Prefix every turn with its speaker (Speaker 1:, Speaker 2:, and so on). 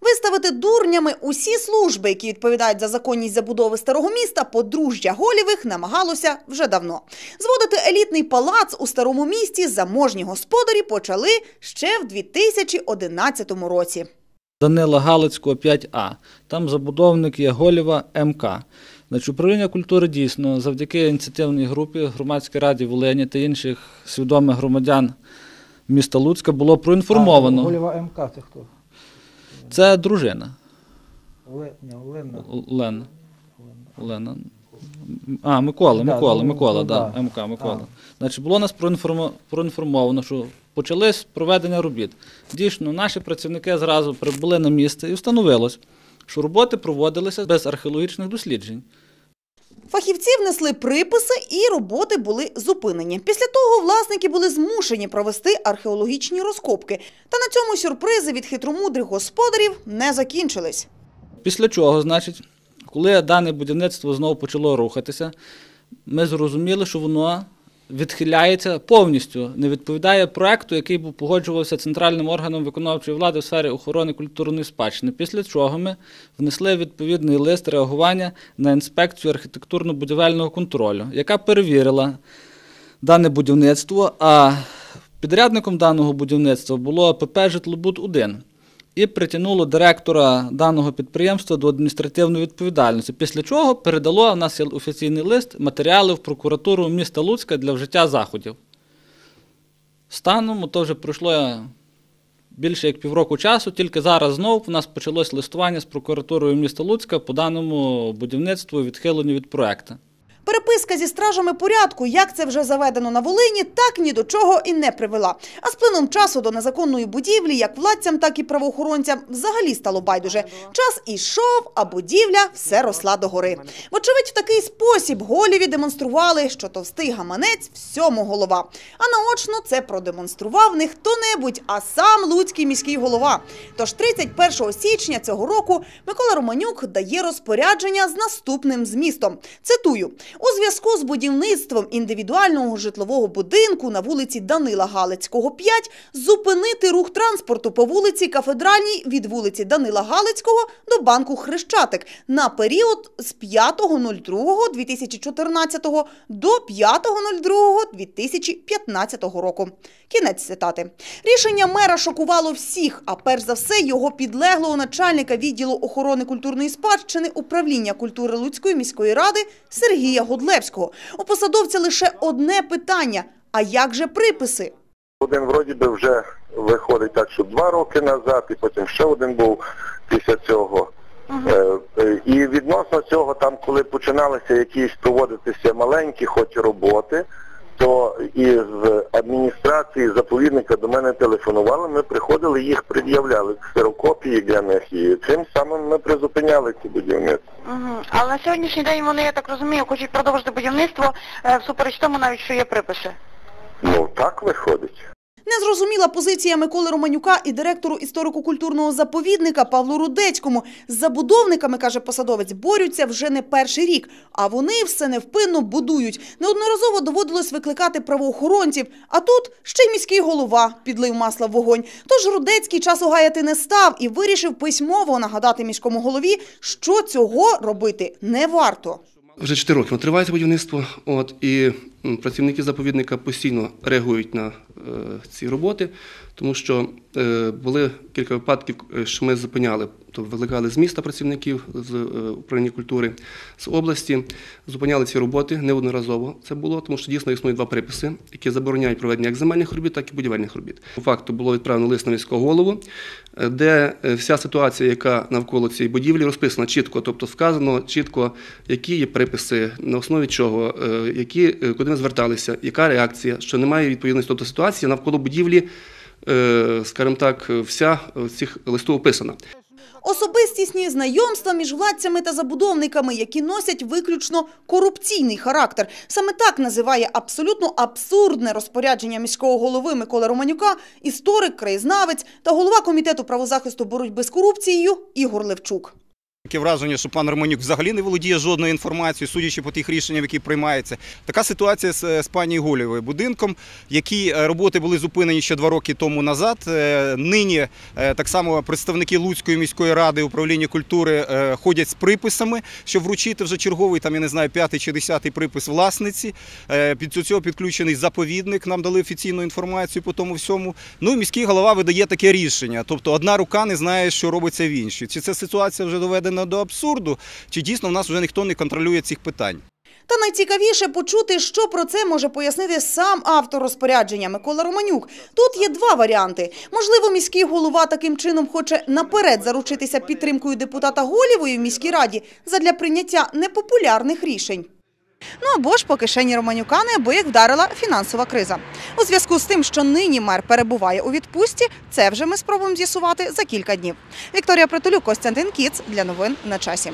Speaker 1: Виставити дурнями усі служби, які відповідають за законність забудови старого міста, подружжя Голєвих намагалося вже давно. Зводити елітний палац у старому місті заможні господарі почали ще в 2011 році.
Speaker 2: Данила Галицького 5А. Там забудовник є Голєва МК. Значить, управління культури дійсно завдяки ініціативній групі Громадській раді Волині та інших свідомих громадян міста Луцька було проінформовано.
Speaker 3: Голєва МК це хто?
Speaker 2: Це дружина
Speaker 3: Оле... Олена.
Speaker 2: Лена. Лена. А, Микола,
Speaker 3: Да,
Speaker 2: Микола,
Speaker 3: ну,
Speaker 2: Микола,
Speaker 3: ну,
Speaker 2: да,
Speaker 3: да.
Speaker 2: МК, Микола.
Speaker 3: А.
Speaker 2: Значить, було нас проінформо- проінформовано, що почались проведення робіт. Дійсно, наші працівники зразу прибули на місце і встановилось, що роботи проводилися без археологічних досліджень.
Speaker 1: Фахівці внесли приписи і роботи були зупинені. Після того власники були змушені провести археологічні розкопки. Та на цьому сюрпризи від хитромудрих господарів не закінчились.
Speaker 2: Після чого, значить, коли дане будівництво знову почало рухатися, ми зрозуміли, що воно відхиляється повністю, не відповідає проекту, який був погоджувався центральним органом виконавчої влади в сфері охорони культурної спадщини. Після чого ми внесли відповідний лист реагування на інспекцію архітектурно-будівельного контролю, яка перевірила дане будівництво, а підрядником даного будівництва було ПП «Житлобуд-1» і притягнуло директора даного підприємства до адміністративної відповідальності, після чого передало, у нас офіційний лист, матеріали в прокуратуру міста Луцька для вжиття заходів. Станом, то вже пройшло більше як півроку часу, тільки зараз знову у нас почалось листування з прокуратурою міста Луцька по даному будівництву відхиленню від проекту.
Speaker 1: Переписка зі стражами порядку, як це вже заведено на Волині, так ні до чого і не привела. А з плином часу до незаконної будівлі, як владцям, так і правоохоронцям, взагалі стало байдуже. Час ішов, а будівля все росла догори. Вочевидь, в такий спосіб голіві демонстрували, що товстий гаманець всьому голова. А наочно це продемонстрував не хто-небудь, а сам Луцький міський голова. Тож 31 січня цього року Микола Романюк дає розпорядження з наступним змістом. Цитую: у зв'язку з будівництвом індивідуального житлового будинку на вулиці Данила Галицького, 5, зупинити рух транспорту по вулиці Кафедральній від вулиці Данила Галицького до банку Хрещатик на період з 5.02.2014 до 5.02.2015 року. Кінець цитати. Рішення мера шокувало всіх, а перш за все його підлеглого начальника відділу охорони культурної спадщини управління культури Луцької міської ради Сергія Годлевського. У посадовця лише одне питання: а як же приписи?
Speaker 4: Один вроді би вже виходить так, що два роки назад, і потім ще один був після цього. Е, е, І відносно цього, там, коли починалися якісь проводитися маленькі хоч роботи, то із адміністрації заповідника до мене телефонували, ми приходили, їх пред'являли ксерокопії для них, і цим самим ми призупиняли ці будівництва.
Speaker 5: Угу. Але на сьогоднішній день вони, я так розумію, хочуть продовжити будівництво е, всупереч тому навіть, що є приписи.
Speaker 4: Ну так виходить.
Speaker 1: Незрозуміла позиція Миколи Романюка і директору історико-культурного заповідника Павлу Рудецькому. З забудовниками, каже посадовець, борються вже не перший рік, а вони все невпинно будують. Неодноразово доводилось викликати правоохоронців, а тут ще й міський голова підлив масла в вогонь. Тож Рудецький часу гаяти не став і вирішив письмово нагадати міському голові, що цього робити не варто.
Speaker 6: Вже 4 роки триває це будівництво, от, і працівники заповідника постійно реагують на ці роботи, тому що е, були кілька випадків, е, що ми зупиняли, то викликали з міста працівників з е, управління культури з області, зупиняли ці роботи неодноразово. Це було, тому що дійсно існують два приписи, які забороняють проведення як земельних робіт, так і будівельних робіт. По факту було відправлено лист на міського голову, е, де е, вся ситуація, яка навколо цієї будівлі, розписана чітко, тобто сказано чітко, які є приписи, на основі чого, е, які, е, куди ми зверталися, яка реакція, що немає відповідності. Тобто ситуація навколо будівлі, е, скажімо так, вся цих листу описана.
Speaker 1: Особистісні знайомства між владцями та забудовниками, які носять виключно корупційний характер. Саме так називає абсолютно абсурдне розпорядження міського голови Миколи Романюка, історик, краєзнавець та голова комітету правозахисту боротьби з корупцією Ігор Левчук.
Speaker 7: Таке враження, що пан Романюк взагалі не володіє жодною інформацією, судячи по тих рішеннях, які приймаються. Така ситуація з, з пані Голєвою будинком, які е, роботи були зупинені ще два роки тому назад. Е, Нині е, так само представники Луцької міської ради управління культури е, ходять з приписами, щоб вручити вже черговий, там я не знаю, п'ятий чи десятий припис власниці. Е, Під цього підключений заповідник. Нам дали офіційну інформацію по тому всьому. Ну і міський голова видає таке рішення. Тобто одна рука не знає, що робиться в іншій. Чи ця ситуація вже доведена до абсурду, чи дійсно в нас вже ніхто не контролює цих питань?
Speaker 1: Та найцікавіше почути, що про це може пояснити сам автор розпорядження Микола Романюк. Тут є два варіанти. Можливо, міський голова таким чином хоче наперед заручитися підтримкою депутата Голєвої в міській раді задля прийняття непопулярних рішень. Ну або ж по кишені Романюка неабияк вдарила фінансова криза. У зв'язку з тим, що нині мер перебуває у відпустці, це вже ми спробуємо з'ясувати за кілька днів. Вікторія Притулюк, Костянтин Кіц для новин на часі.